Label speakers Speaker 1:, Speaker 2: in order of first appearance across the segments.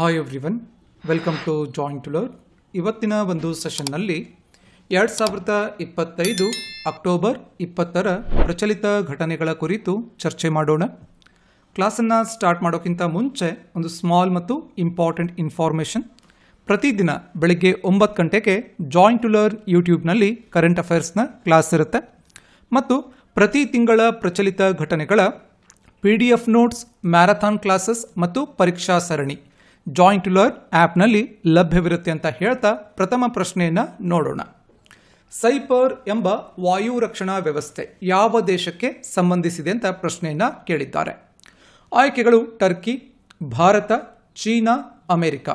Speaker 1: Hi everyone welcome to joint ಲರ್ ಇವತ್ತಿನ ಒಂದು ಸೆಷನ್ನಲ್ಲಿ ಎರಡು ಸಾವಿರದ ಇಪ್ಪತ್ತೈದು ಅಕ್ಟೋಬರ್ ಇಪ್ಪತ್ತರ ಪ್ರಚಲಿತ ಘಟನೆಗಳ ಕುರಿತು ಚರ್ಚೆ ಮಾಡೋಣ. ಕ್ಲಾಸನ್ನು ಸ್ಟಾರ್ಟ್ ಮಾಡೋಕ್ಕಿಂತ ಮುಂಚೆ ಒಂದು ಸ್ಮಾಲ್ ಮತ್ತು ಇಂಪಾರ್ಟೆಂಟ್ ಇನ್ಫಾರ್ಮೇಷನ್ ಪ್ರತಿದಿನ ಬೆಳಗ್ಗೆ ಒಂಬತ್ತು ಗಂಟೆಗೆ ಜಾಯಿಂಟ್ ಲರ್ ಯೂಟ್ಯೂಬ್ನಲ್ಲಿ ಕರೆಂಟ್ ಅಫೇರ್ಸ್ನ ಕ್ಲಾಸ್ ಇರುತ್ತೆ. ಮತ್ತು ಪ್ರತಿ ತಿಂಗಳ ಪ್ರಚಲಿತ ಘಟನೆಗಳ P D F notes marathon classes ಮತ್ತು ಪರೀಕ್ಷಾ ಸರಣಿ. ಜಾಯಿಂಟ್ ಲೋರ್ ಆ್ಯಪ್ನಲ್ಲಿ ಲಭ್ಯವಿರುತ್ತೆ ಅಂತ ಹೇಳ್ತಾ ಪ್ರಥಮ ಪ್ರಶ್ನೆಯನ್ನು ನೋಡೋಣ. ಸೈಪರ್ ಎಂಬ ವಾಯು ರಕ್ಷಣಾ ವ್ಯವಸ್ಥೆ ಯಾವ ದೇಶಕ್ಕೆ ಸಂಬಂಧಿಸಿದೆ ಅಂತ ಪ್ರಶ್ನೆಯನ್ನು ಕೇಳಿದ್ದಾರೆ. ಆಯ್ಕೆಗಳು ಟರ್ಕಿ, ಭಾರತ, ಚೀನಾ, ಅಮೆರಿಕ.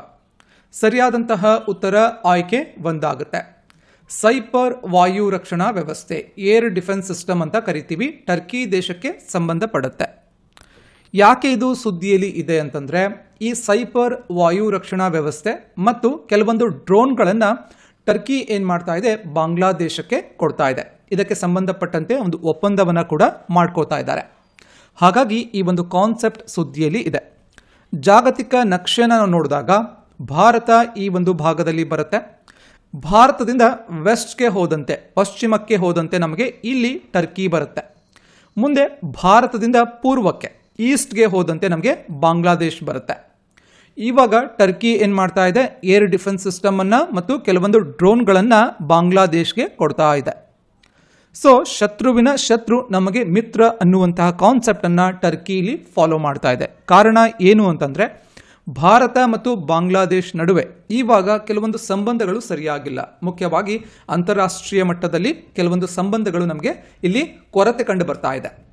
Speaker 1: ಸರಿಯಾದಂತಹ ಉತ್ತರ ಆಯ್ಕೆ ಒಂದಾಗುತ್ತೆ. ಸೈಪರ್ ವಾಯು ರಕ್ಷಣಾ ವ್ಯವಸ್ಥೆ ಏರ್ ಡಿಫೆನ್ಸ್ ಸಿಸ್ಟಮ್ ಅಂತ ಕರಿತೀವಿ, ಟರ್ಕಿ ದೇಶಕ್ಕೆ ಸಂಬಂಧಪಡುತ್ತೆ. ಯಾಕೆ ಇದು ಸುದ್ದಿಯಲ್ಲಿ ಇದೆ ಅಂತಂದ್ರೆ ಈ ಸೈಪರ್ ವಾಯು ರಕ್ಷಣಾ ವ್ಯವಸ್ಥೆ ಮತ್ತು ಕೆಲವೊಂದು ಡ್ರೋನ್ಗಳನ್ನು ಟರ್ಕಿ ಏನು ಮಾಡ್ತಾ ಇದೆ, ಬಾಂಗ್ಲಾದೇಶಕ್ಕೆ ಕೊಡ್ತಾ ಇದೆ. ಇದಕ್ಕೆ ಸಂಬಂಧಪಟ್ಟಂತೆ ಒಂದು ಒಪ್ಪಂದವನ್ನು ಕೂಡ ಮಾಡ್ಕೋತಾ ಇದ್ದಾರೆ. ಹಾಗಾಗಿ ಈ ಒಂದು ಕಾನ್ಸೆಪ್ಟ್ ಸುದ್ದಿಯಲ್ಲಿ ಇದೆ. ಜಾಗತಿಕ ನಕ್ಷೆನ ನೋಡಿದಾಗ ಭಾರತ ಈ ಒಂದು ಭಾಗದಲ್ಲಿ ಬರುತ್ತೆ. ಭಾರತದಿಂದ ವೆಸ್ಟ್ಗೆ ಹೋದಂತೆ, ಪಶ್ಚಿಮಕ್ಕೆ ಹೋದಂತೆ ನಮಗೆ ಇಲ್ಲಿ ಟರ್ಕಿ ಬರುತ್ತೆ. ಮುಂದೆ ಭಾರತದಿಂದ ಪೂರ್ವಕ್ಕೆ. ಈಸ್ಟ್ಗೆ ಹೋದಂತೆ ನಮಗೆ ಬಾಂಗ್ಲಾದೇಶ್ ಬರುತ್ತೆ. ಇವಾಗ ಟರ್ಕಿ ಏನು ಮಾಡ್ತಾ ಇದೆ? ಏರ್ ಡಿಫೆನ್ಸ್ ಸಿಸ್ಟಮನ್ನು ಮತ್ತು ಕೆಲವೊಂದು ಡ್ರೋನ್ಗಳನ್ನು ಬಾಂಗ್ಲಾದೇಶ್ಗೆ ಕೊಡ್ತಾ ಇದೆ. ಸೊ, ಶತ್ರುವಿನ ಶತ್ರು ನಮಗೆ ಮಿತ್ರ ಅನ್ನುವಂತಹ ಕಾನ್ಸೆಪ್ಟನ್ನು ಟರ್ಕಿಲಿ ಫಾಲೋ ಮಾಡ್ತಾ ಇದೆ. ಕಾರಣ ಏನು ಅಂತಂದರೆ, ಭಾರತ ಮತ್ತು ಬಾಂಗ್ಲಾದೇಶ್ ನಡುವೆ ಇವಾಗ ಕೆಲವೊಂದು ಸಂಬಂಧಗಳು ಸರಿಯಾಗಿಲ್ಲ. ಮುಖ್ಯವಾಗಿ ಅಂತಾರಾಷ್ಟ್ರೀಯ ಮಟ್ಟದಲ್ಲಿ ಕೆಲವೊಂದು ಸಂಬಂಧಗಳು ನಮಗೆ ಇಲ್ಲಿ ಕೊರತೆ ಕಂಡು ಬರ್ತಾ ಇದೆ.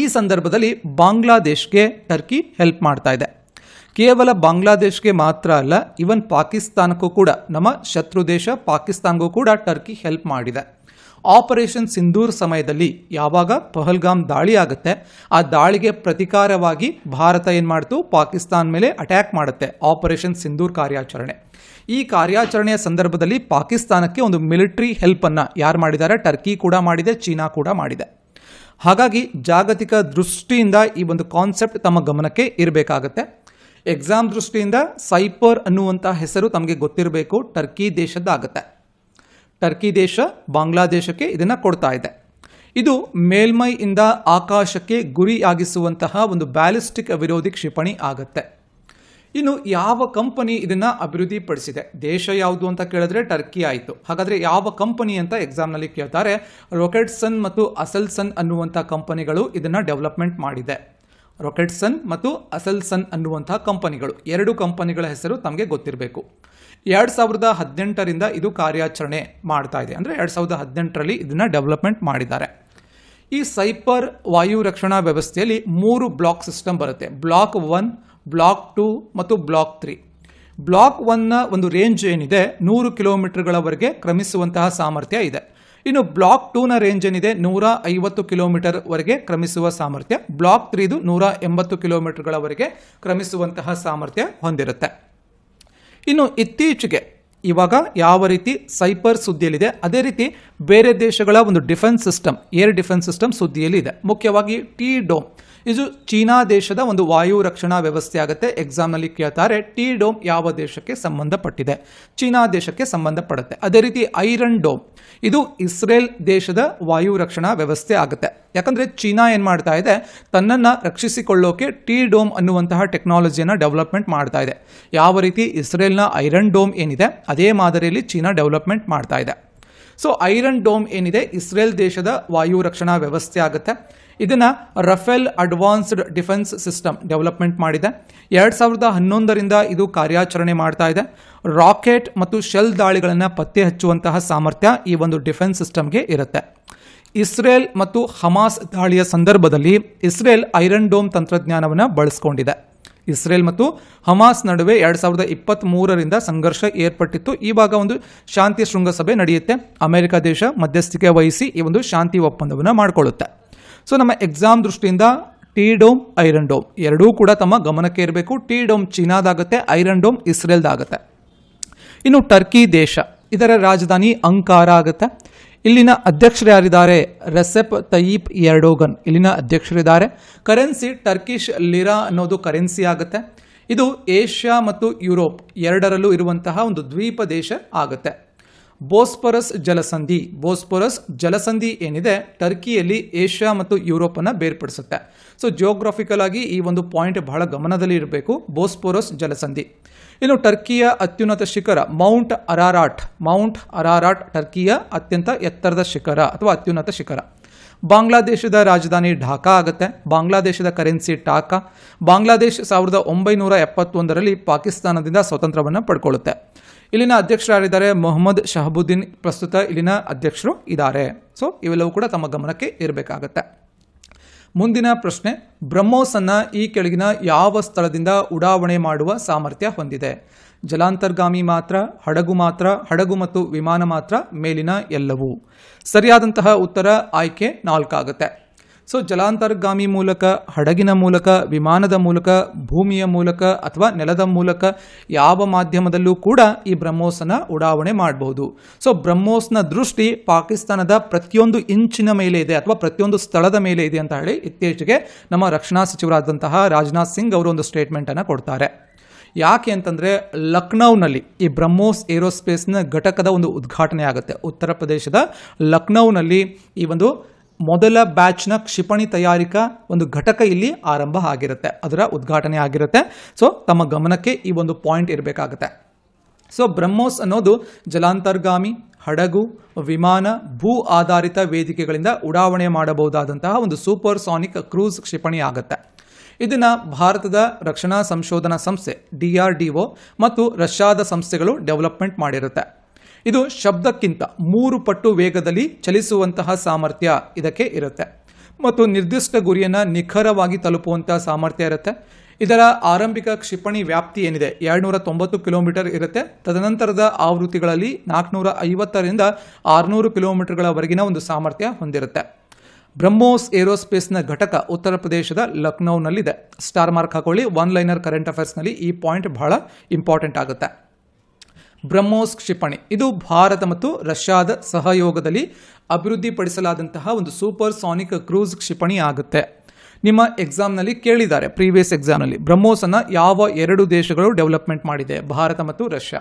Speaker 1: ಈ ಸಂದರ್ಭದಲ್ಲಿ ಬಾಂಗ್ಲಾದೇಶ್ಗೆ ಟರ್ಕಿ ಹೆಲ್ಪ್ ಮಾಡ್ತಾ ಇದೆ. ಕೇವಲ ಬಾಂಗ್ಲಾದೇಶ್ಗೆ ಮಾತ್ರ ಅಲ್ಲ ಇವನ್ ಪಾಕಿಸ್ತಾನಕ್ಕೂ ಕೂಡ, ನಮ್ಮ ಶತ್ರು ದೇಶ ಪಾಕಿಸ್ತಾನಗೂ ಕೂಡ ಟರ್ಕಿ ಹೆಲ್ಪ್ ಮಾಡಿದೆ. ಆಪರೇಷನ್ ಸಿಂಧೂರ್ ಸಮಯದಲ್ಲಿ ಯಾವಾಗ ಪಹಲ್ಗಾಮ್ ದಾಳಿ ಆಗುತ್ತೆ, ಆ ದಾಳಿಗೆ ಪ್ರತಿಕಾರವಾಗಿ ಭಾರತ ಏನು ಮಾಡ್ತು? ಪಾಕಿಸ್ತಾನ ಮೇಲೆ ಅಟ್ಯಾಕ್ ಮಾಡುತ್ತೆ, ಆಪರೇಷನ್ ಸಿಂಧೂರ್ ಕಾರ್ಯಾಚರಣೆ. ಈ ಕಾರ್ಯಾಚರಣೆಯ ಸಂದರ್ಭದಲ್ಲಿ ಪಾಕಿಸ್ತಾನಕ್ಕೆ ಒಂದು ಮಿಲಿಟರಿ ಹೆಲ್ಪನ್ನು ಯಾರು ಮಾಡಿದ್ದಾರೆ? ಟರ್ಕಿ ಕೂಡ ಮಾಡಿದೆ, ಚೀನಾ ಕೂಡ ಮಾಡಿದೆ. ಹಾಗಾಗಿ ಜಾಗತಿಕ ದೃಷ್ಟಿಯಿಂದ ಈ ಒಂದು ಕಾನ್ಸೆಪ್ಟ್ ತಮ್ಮ ಗಮನಕ್ಕೆ ಇರಬೇಕಾಗತ್ತೆ. ಎಕ್ಸಾಮ್ ದೃಷ್ಟಿಯಿಂದ ಸೈಪರ್ ಅನ್ನುವಂಥ ಹೆಸರು ತಮಗೆ ಗೊತ್ತಿರಬೇಕು ಟರ್ಕಿ ದೇಶದ್ದಾಗತ್ತೆ. ಟರ್ಕಿ ದೇಶ ಬಾಂಗ್ಲಾದೇಶಕ್ಕೆ ಇದನ್ನು ಕೊಡ್ತಾ ಇದೆ. ಇದು ಮೇಲ್ಮೈಯಿಂದ ಆಕಾಶಕ್ಕೆ ಗುರಿಯಾಗಿಸುವಂತಹ ಒಂದು ಬ್ಯಾಲಿಸ್ಟಿಕ್ ವಿರೋಧಿ ಕ್ಷಿಪಣಿ ಆಗುತ್ತೆ. ಇನ್ನು ಯಾವ ಕಂಪನಿ ಇದನ್ನ ಅಭಿವೃದ್ಧಿಪಡಿಸಿದೆ? ದೇಶ ಯಾವುದು ಅಂತ ಕೇಳಿದ್ರೆ ಟರ್ಕಿ ಆಯಿತು. ಹಾಗಾದ್ರೆ ಯಾವ ಕಂಪನಿ ಅಂತ ಎಕ್ಸಾಮ್ನಲ್ಲಿ ಕೇಳ್ತಾರೆ? ರೊಕೆಟ್ಸನ್ ಮತ್ತು ಅಸಲ್ಸನ್ ಅನ್ನುವಂಥ ಕಂಪನಿಗಳು ಇದನ್ನ ಡೆವಲಪ್ಮೆಂಟ್ ಮಾಡಿದೆ. ರೊಕೆಟ್ಸನ್ ಮತ್ತು ಅಸಲ್ಸನ್ ಅನ್ನುವಂಥ ಕಂಪನಿಗಳು. ಎರಡು ಕಂಪನಿಗಳ ಹೆಸರು ತಮಗೆ ಗೊತ್ತಿರಬೇಕು. ಎರಡು ಸಾವಿರದ ಹದಿನೆಂಟರಿಂದ ಇದು ಕಾರ್ಯಾಚರಣೆ ಮಾಡ್ತಾ ಇದೆ. ಅಂದರೆ ಎರಡು ಸಾವಿರದ ಹದಿನೆಂಟರಲ್ಲಿ ಇದನ್ನು ಡೆವಲಪ್ಮೆಂಟ್ ಮಾಡಿದ್ದಾರೆ. ಈ ಸೈಪರ್ ವಾಯು ರಕ್ಷಣಾ ವ್ಯವಸ್ಥೆಯಲ್ಲಿ ಮೂರು ಬ್ಲಾಕ್ ಸಿಸ್ಟಮ್ ಬರುತ್ತೆ. ಬ್ಲಾಕ್ ಒನ್ ಬ್ಲಾಕ್ ಟು ಮತ್ತು ಬ್ಲಾಕ್ ತ್ರೀ. ಬ್ಲಾಕ್ ಒನ್ನ ಒಂದು ರೇಂಜ್ ಏನಿದೆ, ನೂರು ಕಿಲೋಮೀಟರ್ಗಳವರೆಗೆ ಕ್ರಮಿಸುವಂತಹ ಸಾಮರ್ಥ್ಯ ಇದೆ. ಇನ್ನು ಬ್ಲಾಕ್ ಟೂನ ರೇಂಜ್ ಏನಿದೆ, ನೂರ ಐವತ್ತು ಕಿಲೋಮೀಟರ್ವರೆಗೆ ಕ್ರಮಿಸುವ ಸಾಮರ್ಥ್ಯ. ಬ್ಲಾಕ್ ತ್ರೀದು ನೂರ ಎಂಬತ್ತು ಕಿಲೋಮೀಟರ್ಗಳವರೆಗೆ ಕ್ರಮಿಸುವಂತಹ ಸಾಮರ್ಥ್ಯ ಹೊಂದಿರುತ್ತೆ. ಇನ್ನು ಇತ್ತೀಚೆಗೆ ಇವಾಗ ಯಾವ ರೀತಿ ಸೈಪರ್ ಸುದ್ದಿಯಲ್ಲಿದೆ, ಅದೇ ರೀತಿ ಬೇರೆ ದೇಶಗಳ ಒಂದು defence system, air defence system ಸುದ್ದಿಯಲ್ಲಿ ಇದೆ ಮುಖ್ಯವಾಗಿ ಟಿ ಡೋಮ್. ಇದು ಚೀನಾ ದೇಶದ ಒಂದು ವಾಯು ರಕ್ಷಣಾ ವ್ಯವಸ್ಥೆ ಆಗುತ್ತೆ. ಎಕ್ಸಾಮ್ನಲ್ಲಿ ಕೇಳ್ತಾರೆ ಟಿ ಡೋಮ್ ಯಾವ ದೇಶಕ್ಕೆ ಸಂಬಂಧಪಟ್ಟಿದೆ? ಚೀನಾ ದೇಶಕ್ಕೆ ಸಂಬಂಧಪಡುತ್ತೆ. ಅದೇ ರೀತಿ ಐರನ್ ಡೋಮ್ ಇದು ಇಸ್ರೇಲ್ ದೇಶದ ವಾಯು ರಕ್ಷಣಾ ವ್ಯವಸ್ಥೆ ಆಗುತ್ತೆ. ಯಾಕಂದರೆ ಚೀನಾ ಏನು ಮಾಡ್ತಾ ಇದೆ? ತನ್ನನ್ನು ರಕ್ಷಿಸಿಕೊಳ್ಳೋಕೆ ಟಿ ಡೋಮ್ ಅನ್ನುವಂತಹ ಟೆಕ್ನಾಲಜಿಯನ್ನು ಡೆವಲಪ್ಮೆಂಟ್ ಮಾಡ್ತಾ ಇದೆ. ಯಾವ ರೀತಿ? ಇಸ್ರೇಲ್ನ ಐರನ್ ಡೋಮ್ ಏನಿದೆ? ಅದೇ ಮಾದರಿಯಲ್ಲಿ ಚೀನಾ ಡೆವಲಪ್ಮೆಂಟ್ ಮಾಡ್ತಾ ಇದೆ. ಸೊ ಐರನ್ ಡೋಮ್ ಏನಿದೆ? ಇಸ್ರೇಲ್ ದೇಶದ ವಾಯು ರಕ್ಷಣಾ ವ್ಯವಸ್ಥೆ ಆಗುತ್ತೆ. ಇದನ್ನು Rafael advanced defence system development ಮಾಡಿದೆ. ಎರಡು ಸಾವಿರದ ಹನ್ನೊಂದರಿಂದ ಇದು ಕಾರ್ಯಾಚರಣೆ ಮಾಡ್ತಾ ಇದೆ. ರಾಕೆಟ್ ಮತ್ತು ಶೆಲ್ ದಾಳಿಗಳನ್ನು ಪತ್ತೆ ಹಚ್ಚುವಂತಹ ಸಾಮರ್ಥ್ಯ ಈ ಒಂದು ಡಿಫೆನ್ಸ್ ಸಿಸ್ಟಮ್ಗೆ ಇರುತ್ತೆ. ಇಸ್ರೇಲ್ ಮತ್ತು ಹಮಾಸ್ ದಾಳಿಯ ಸಂದರ್ಭದಲ್ಲಿ ಇಸ್ರೇಲ್ ಐರನ್ ಡೋಮ್ ತಂತ್ರಜ್ಞಾನವನ್ನು ಬಳಸ್ಕೊಂಡಿದೆ. ಇಸ್ರೇಲ್ ಮತ್ತು ಹಮಾಸ್ ನಡುವೆ ಎರಡು ಸಾವಿರದ ಇಪ್ಪತ್ತ್ ಮೂರರಿಂದ ಸಂಘರ್ಷ ಏರ್ಪಟ್ಟಿತ್ತು. ಈ ಭಾಗ ಒಂದು ಶಾಂತಿ ಶೃಂಗಸಭೆ ನಡೆಯುತ್ತೆ. ಅಮೆರಿಕ ದೇಶ ಮಧ್ಯಸ್ಥಿಕೆ ವಹಿಸಿ ಈ ಒಂದು ಶಾಂತಿ ಒಪ್ಪಂದವನ್ನು ಮಾಡಿಕೊಳ್ಳುತ್ತೆ. ಸೊ ನಮ್ಮ ಎಕ್ಸಾಮ್ ದೃಷ್ಟಿಯಿಂದ ಟಿ ಡೋಮ್ ಐರನ್ ಡೋಮ್ ಎರಡೂ ಕೂಡ ತಮ್ಮ ಗಮನಕ್ಕೆ ಇರಬೇಕು. ಟಿ ಡೋಮ್ ಚೀನಾದಾಗುತ್ತೆ ಐರನ್ ಡೋಮ್ ಇಸ್ರೇಲ್ದಾಗುತ್ತೆ. ಇನ್ನು ಟರ್ಕಿ ದೇಶ, ಇದರ ರಾಜಧಾನಿ ಅಂಕಾರ ಆಗುತ್ತೆ. ಇಲ್ಲಿನ ಅಧ್ಯಕ್ಷರು ಯಾರಿದ್ದಾರೆ? Recep Tayyip Erdogan. ಇಲ್ಲಿನ ಅಧ್ಯಕ್ಷರಿದ್ದಾರೆ ಕರೆನ್ಸಿ ಟರ್ಕಿಶ್ ಲಿರಾ ಅನ್ನೋದು ಕರೆನ್ಸಿ ಆಗುತ್ತೆ. ಇದು ಏಷ್ಯಾ ಮತ್ತು ಯುರೋಪ್ ಎರಡರಲ್ಲೂ ಇರುವಂತಹ ಒಂದು ದ್ವೀಪ ದೇಶ ಆಗುತ್ತೆ. ಬೋಸ್ಪರಸ್ ಜಲಸಂಧಿ. ಬೋಸ್ಪರಸ್ ಜಲಸಂಧಿ ಏನಿದೆ, ಟರ್ಕಿಯಲ್ಲಿ ಏಷ್ಯಾ ಮತ್ತು ಯುರೋಪನ್ನು ಬೇರ್ಪಡಿಸುತ್ತೆ. ಸೊ ಜಿಯೋಗ್ರಫಿಕಲ್ ಆಗಿ ಈ ಒಂದು ಪಾಯಿಂಟ್ ಬಹಳ ಗಮನದಲ್ಲಿ ಇರಬೇಕು, ಬೋಸ್ಪೋರಸ್ ಜಲಸಂಧಿ. ಇನ್ನು ಟರ್ಕಿಯ ಅತ್ಯುನ್ನತ ಶಿಖರ, ಮೌಂಟ್ ಅರಾರಾಟ್. ಮೌಂಟ್ ಅರಾರಾಟ್ ಟರ್ಕಿಯ ಅತ್ಯಂತ ಎತ್ತರದ ಶಿಖರ ಅಥವಾ ಅತ್ಯುನ್ನತ ಶಿಖರ. ಬಾಂಗ್ಲಾದೇಶದ ರಾಜಧಾನಿ ಢಾಕಾ ಆಗುತ್ತೆ. ಬಾಂಗ್ಲಾದೇಶದ ಕರೆನ್ಸಿ ಟಾಕಾ. ಬಾಂಗ್ಲಾದೇಶ್ ಸಾವಿರದ ಒಂಬೈನೂರ ಎಪ್ಪತ್ತೊಂದರಲ್ಲಿ ಪಾಕಿಸ್ತಾನದಿಂದ ಸ್ವತಂತ್ರವನ್ನು ಪಡ್ಕೊಳ್ಳುತ್ತೆ. ಇಲ್ಲಿನ ಅಧ್ಯಕ್ಷರಾಗಿದ್ದಾರೆ ಮೊಹಮ್ಮದ್ ಶಹಬುದ್ದೀನ್. ಪ್ರಸ್ತುತ ಇಲ್ಲಿನ ಅಧ್ಯಕ್ಷರು ಇದ್ದಾರೆ. ಸೊ ಇವೆಲ್ಲವೂ ಕೂಡ ತಮ್ಮ ಗಮನಕ್ಕೆ ಇರಬೇಕಾಗತ್ತೆ. ಮುಂದಿನ ಪ್ರಶ್ನೆ, ಬ್ರಹ್ಮೋಸ್ ಅನ್ನ ಈ ಕೆಳಗಿನ ಯಾವ ಸ್ಥಳದಿಂದ ಉಡಾವಣೆ ಮಾಡುವ ಸಾಮರ್ಥ್ಯ ಹೊಂದಿದೆ? ಜಲಾಂತರ್ಗಾಮಿ ಮಾತ್ರ, ಹಡಗು ಮಾತ್ರ, ಹಡಗು ಮತ್ತು ವಿಮಾನ ಮಾತ್ರ ಮೇಲಿನ ಎಲ್ಲವೂ? ಸರಿಯಾದಂತಹ ಉತ್ತರ ಆಯ್ಕೆ ನಾಲ್ಕಾಗುತ್ತೆ. ಸೊ ಜಲಾಂತರ್ಗಾಮಿ ಮೂಲಕ ಹಡಗಿನ ಮೂಲಕ ವಿಮಾನದ ಮೂಲಕ ಭೂಮಿಯ ಮೂಲಕ ಅಥವಾ ನೆಲದ ಮೂಲಕ ಯಾವ ಮಾಧ್ಯಮದಲ್ಲೂ ಕೂಡ ಈ ಬ್ರಹ್ಮೋಸನ ಉಡಾವಣೆ ಮಾಡಬಹುದು ಸೊ ಬ್ರಹ್ಮೋಸ್ನ ದೃಷ್ಟಿ ಪಾಕಿಸ್ತಾನದ ಪ್ರತಿಯೊಂದು ಇಂಚಿನ ಮೇಲೆ ಇದೆ ಅಥವಾ ಪ್ರತಿಯೊಂದು ಸ್ಥಳದ ಮೇಲೆ ಇದೆ ಅಂತ ಹೇಳಿ ಇತ್ತೀಚೆಗೆ ನಮ್ಮ ರಕ್ಷಣಾ ಸಚಿವರಾದಂತಹ ರಾಜನಾಥ್ ಸಿಂಗ್ ಅವರು ಒಂದು ಸ್ಟೇಟ್ಮೆಂಟನ್ನು ಕೊಡ್ತಾರೆ ಯಾಕೆ ಅಂತಂದರೆ ಲಕ್ನೌನಲ್ಲಿ ಈ ಬ್ರಹ್ಮೋಸ್ ಏರೋಸ್ಪೇಸ್ನ ಘಟಕದ ಒಂದು ಉದ್ಘಾಟನೆ ಆಗುತ್ತೆ ಉತ್ತರ ಪ್ರದೇಶದ ಲಕ್ನೌನಲ್ಲಿ ಈ ಒಂದು ಮೊದಲ ಬ್ಯಾಚ್ನ ಕ್ಷಿಪಣಿ ತಯಾರಿಕಾ ಒಂದು ಘಟಕ ಇಲ್ಲಿ ಆರಂಭ ಆಗಿರುತ್ತೆ, ಅದರ ಉದ್ಘಾಟನೆ ಆಗಿರುತ್ತೆ. ಸೊ ತಮ್ಮ ಗಮನಕ್ಕೆ ಈ ಒಂದು ಪಾಯಿಂಟ್ ಇರಬೇಕಾಗುತ್ತೆ. ಸೊ ಬ್ರಹ್ಮೋಸ್ ಅನ್ನೋದು ಜಲಾಂತರ್ಗಾಮಿ, ಹಡಗು, ವಿಮಾನ, ಭೂ ಆಧಾರಿತ ವೇದಿಕೆಗಳಿಂದ ಉಡಾವಣೆ ಮಾಡಬಹುದಾದಂತಹ ಒಂದು ಸೂಪರ್ ಸಾನಿಕ್ ಕ್ರೂಸ್ ಕ್ಷಿಪಣಿ ಆಗುತ್ತೆ. ಇದನ್ನು ಭಾರತದ ರಕ್ಷಣಾ ಸಂಶೋಧನಾ ಸಂಸ್ಥೆ ಡಿ ಮತ್ತು ರಷ್ಯಾದ ಸಂಸ್ಥೆಗಳು ಡೆವಲಪ್ಮೆಂಟ್ ಮಾಡಿರುತ್ತೆ. ಇದು ಶಬ್ದಕ್ಕಿಂತ ಮೂರು ಪಟ್ಟು ವೇಗದಲ್ಲಿ ಚಲಿಸುವಂತಹ ಸಾಮರ್ಥ್ಯ ಇದಕ್ಕೆ ಇರುತ್ತೆ. ಮತ್ತು ನಿರ್ದಿಷ್ಟ ಗುರಿಯನ್ನು ನಿಖರವಾಗಿ ತಲುಪುವಂತಹ ಸಾಮರ್ಥ್ಯ ಇರುತ್ತೆ. ಇದರ ಆರಂಭಿಕ ಕ್ಷಿಪಣಿ ವ್ಯಾಪ್ತಿ ಏನಿದೆ? ಎರಡುನೂರ ತೊಂಬತ್ತು ಕಿಲೋಮೀಟರ್ ಇರುತ್ತೆ. ತದನಂತರದ ಆವೃತ್ತಿಗಳಲ್ಲಿ ನಾಲ್ಕುನೂರ ಐವತ್ತರಿಂದ ಆರುನೂರು ಕಿಲೋಮೀಟರ್ಗಳವರೆಗಿನ ಒಂದು ಸಾಮರ್ಥ್ಯ ಹೊಂದಿರುತ್ತೆ. ಬ್ರಹ್ಮೋಸ್ ಏರೋಸ್ಪೇಸ್ನ ಘಟಕ ಉತ್ತರ ಪ್ರದೇಶದ ಲಕ್ನೌನಲ್ಲಿದೆ. ಸ್ಟಾರ್ ಮಾರ್ಕ್ ಹಾಕೊಳ್ಳಿ. ಒನ್ ಲೈನರ್ ಕರೆಂಟ್ ಅಫೇರ್ಸ್ನಲ್ಲಿ ಈ ಪಾಯಿಂಟ್ ಬಹಳ ಇಂಪಾರ್ಟೆಂಟ್ ಆಗುತ್ತೆ. ಬ್ರಹ್ಮೋಸ್ ಕ್ಷಿಪಣಿ. ಇದು ಭಾರತ ಮತ್ತು ರಷ್ಯಾದ ಸಹಯೋಗದಲ್ಲಿ ಅಭಿವೃದ್ಧಿಪಡಿಸಲಾದಂತಹ ಒಂದು ಸೂಪರ್ ಸಾನಿಕ್ ಕ್ರೂಸ್ ಕ್ಷಿಪಣಿ ಆಗುತ್ತೆ. ನಿಮ್ಮ ಎಕ್ಸಾಮ್ನಲ್ಲಿ ಕೇಳಿದ್ದಾರೆ ಪ್ರೀವಿಯಸ್ ಎಕ್ಸಾಮ್ನಲ್ಲಿ ಬ್ರಹ್ಮೋಸನ್ನು ಯಾವ ಎರಡು ದೇಶಗಳು ಡೆವಲಪ್ಮೆಂಟ್ ಮಾಡಿದೆ, ಭಾರತ ಮತ್ತು ರಷ್ಯಾ.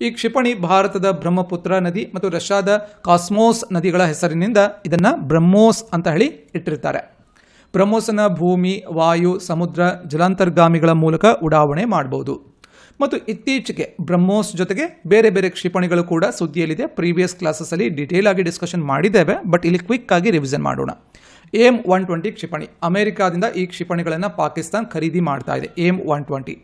Speaker 1: ಈ ಕ್ಷಿಪಣಿ ಭಾರತದ ಬ್ರಹ್ಮಪುತ್ರ ನದಿ ಮತ್ತು ರಷ್ಯಾದ ಕಾಸ್ಮೋಸ್ ನದಿಗಳ ಹೆಸರಿನಿಂದ ಇದನ್ನು ಬ್ರಹ್ಮೋಸ್ ಅಂತ ಹೇಳಿ ಇಟ್ಟಿರ್ತಾರೆ. ಬ್ರಹ್ಮೋಸನ ಭೂಮಿ, ವಾಯು, ಸಮುದ್ರ, ಜಲಾಂತರ್ಗಾಮಿಗಳ ಮೂಲಕ ಉಡಾವಣೆ ಮಾಡಬಹುದು ಮತ್ತು ಇತ್ತೀಚೆಗೆ ಬ್ರಹ್ಮೋಸ್ ಜೊತೆಗೆ ಬೇರೆ ಬೇರೆ ಕ್ಷಿಪಣಿಗಳು ಕೂಡ ಸುದ್ದಿಯಲ್ಲಿದೆ. ಪ್ರೀವಿಯಸ್ ಕ್ಲಾಸಸ್ಸಲ್ಲಿ ಡೀಟೇಲ್ ಆಗಿ ಡಿಸ್ಕಷನ್ ಮಾಡಿದ್ದೇವೆ ಬಟ್ ಇಲ್ಲಿ ಕ್ವಿಕ್ ಆಗಿ ರಿವಿಷನ್ ಮಾಡೋಣ. ಏಮ್ ಒನ್ ಟ್ವೆಂಟಿ ಕ್ಷಿಪಣಿ. ಅಮೆರಿಕಾದಿಂದ ಈ ಕ್ಷಿಪಣಿಗಳನ್ನು ಪಾಕಿಸ್ತಾನ್ ಖರೀದಿ ಮಾಡ್ತಾ ಇದೆ. Aim one twenty.